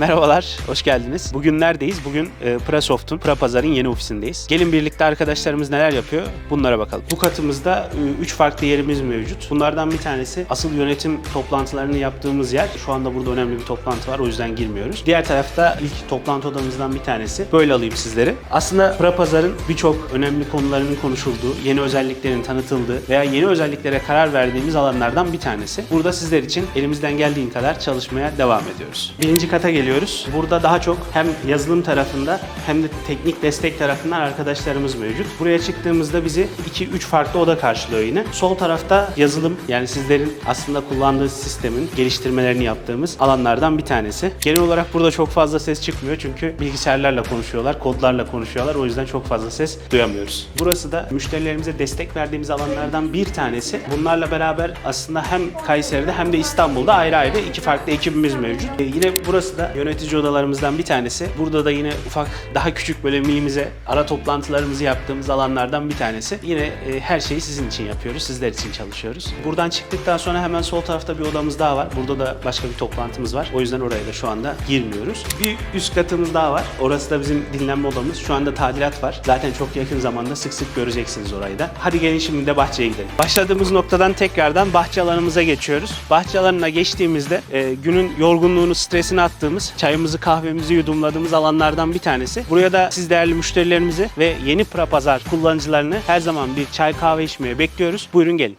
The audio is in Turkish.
Merhabalar, hoş geldiniz. Bugün neredeyiz? Bugün e, Prasoft'un, Pra Pazar'ın yeni ofisindeyiz. Gelin birlikte arkadaşlarımız neler yapıyor? Bunlara bakalım. Bu katımızda 3 farklı yerimiz mevcut. Bunlardan bir tanesi asıl yönetim toplantılarını yaptığımız yer. Şu anda burada önemli bir toplantı var, o yüzden girmiyoruz. Diğer tarafta ilk toplantı odamızdan bir tanesi. Böyle alayım sizleri. Aslında Pra Pazar'ın birçok önemli konularının konuşulduğu, yeni özelliklerin tanıtıldığı veya yeni özelliklere karar verdiğimiz alanlardan bir tanesi. Burada sizler için elimizden geldiğin kadar çalışmaya devam ediyoruz. Birinci kata geliyoruz. Burada daha çok hem yazılım tarafında hem de teknik destek tarafından arkadaşlarımız mevcut. Buraya çıktığımızda bizi 2-3 farklı oda karşılıyor yine. Sol tarafta yazılım yani sizlerin aslında kullandığı sistemin geliştirmelerini yaptığımız alanlardan bir tanesi. Genel olarak burada çok fazla ses çıkmıyor çünkü bilgisayarlarla konuşuyorlar, kodlarla konuşuyorlar. O yüzden çok fazla ses duyamıyoruz. Burası da müşterilerimize destek verdiğimiz alanlardan bir tanesi. Bunlarla beraber aslında hem Kayseri'de hem de İstanbul'da ayrı ayrı iki farklı ekibimiz mevcut. Ee, yine burası da yönetici odalarımızdan bir tanesi. Burada da yine ufak daha küçük böyle ara toplantılarımızı yaptığımız alanlardan bir tanesi. Yine e, her şeyi sizin için yapıyoruz, sizler için çalışıyoruz. Buradan çıktıktan sonra hemen sol tarafta bir odamız daha var. Burada da başka bir toplantımız var. O yüzden oraya da şu anda girmiyoruz. Bir üst katımız daha var. Orası da bizim dinlenme odamız. Şu anda tadilat var. Zaten çok yakın zamanda sık sık göreceksiniz orayı da. Hadi gelin şimdi de bahçeye gidelim. Başladığımız noktadan tekrardan bahçe alanımıza geçiyoruz. Bahçe alanına geçtiğimizde e, günün yorgunluğunu, stresini attığımız, çayımızı, kahvemizi yudumladığımız alanlardan bir tanesi. Buraya da siz değerli müşterilerimizi ve yeni Pra Pazar kullanıcılarını her zaman bir çay kahve içmeye bekliyoruz. Buyurun gelin.